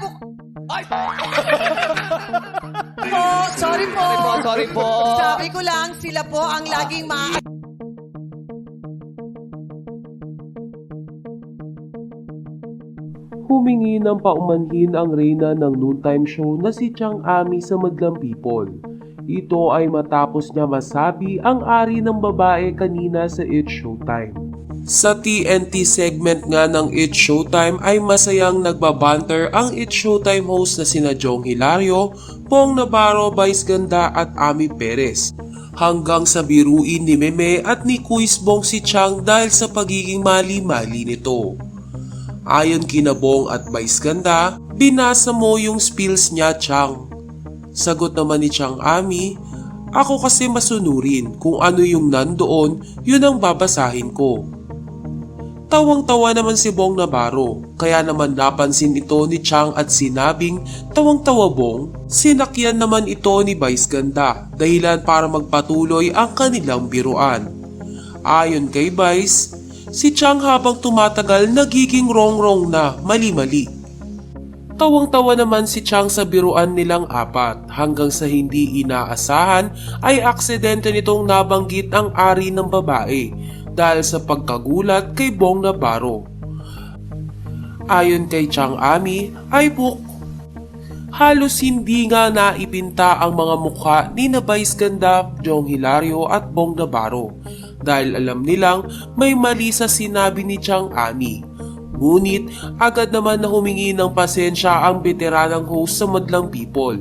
po. Ay! Po, sorry po. Sorry po, sorry po. Sabi ko lang, sila po ang laging ma... Humingi ng paumanhin ang reyna ng noontime show na si Chang Ami sa Madlang People. Ito ay matapos niya masabi ang ari ng babae kanina sa It's Showtime. Sa TNT segment nga ng It's Showtime ay masayang nagbabanter ang It's Showtime host na sina Jong Hilario, Pong Navarro, Vice Ganda at Ami Perez. Hanggang sa biruin ni Meme at ni Kuisbong si Chang dahil sa pagiging mali-mali nito. Ayon kina at Vice Ganda, binasa mo yung spills niya, Chang. Sagot naman ni Chang Ami, ako kasi masunurin kung ano yung nandoon, yun ang babasahin ko. Tawang-tawa naman si Bong Navarro, kaya naman napansin ito ni Chang at sinabing, tawang-tawa Bong, sinakyan naman ito ni Vice Ganda, dahilan para magpatuloy ang kanilang biruan. Ayon kay Vice, si Chang habang tumatagal nagiging wrong-wrong na, mali-mali. Tawang-tawa naman si Chang sa biruan nilang apat hanggang sa hindi inaasahan ay aksidente nitong nabanggit ang ari ng babae dahil sa pagkagulat kay Bong Navarro. Ayon kay Chang Ami ay buk Halos hindi nga naipinta ang mga mukha ni na Vice Ganda, Jong Hilario at Bong Navarro dahil alam nilang may mali sa sinabi ni Chang Ami. Ngunit agad naman na humingi ng pasensya ang veteranang host sa Madlang People.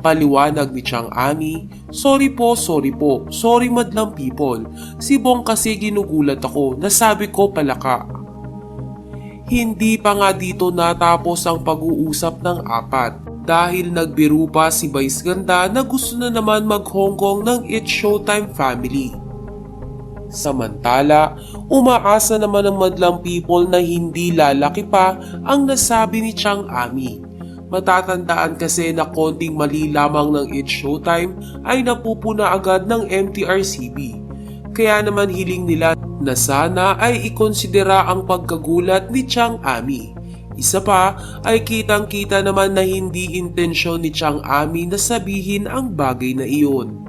Paliwanag ni Chang Ami, Sorry po, sorry po, sorry Madlang People. Si Bong kasi ginugulat ako, nasabi ko palaka. Hindi pa nga dito natapos ang pag-uusap ng apat dahil nagbiro pa si Vice Ganda na gusto na naman mag-Hong Kong ng It's Showtime family. Samantala, umaasa naman ng madlang people na hindi lalaki pa ang nasabi ni Chang Ami. Matatandaan kasi na konting mali lamang ng It's Showtime ay napupuna agad ng MTRCB. Kaya naman hiling nila na sana ay ikonsidera ang pagkagulat ni Chang Ami. Isa pa ay kitang kita naman na hindi intensyon ni Chang Ami na sabihin ang bagay na iyon.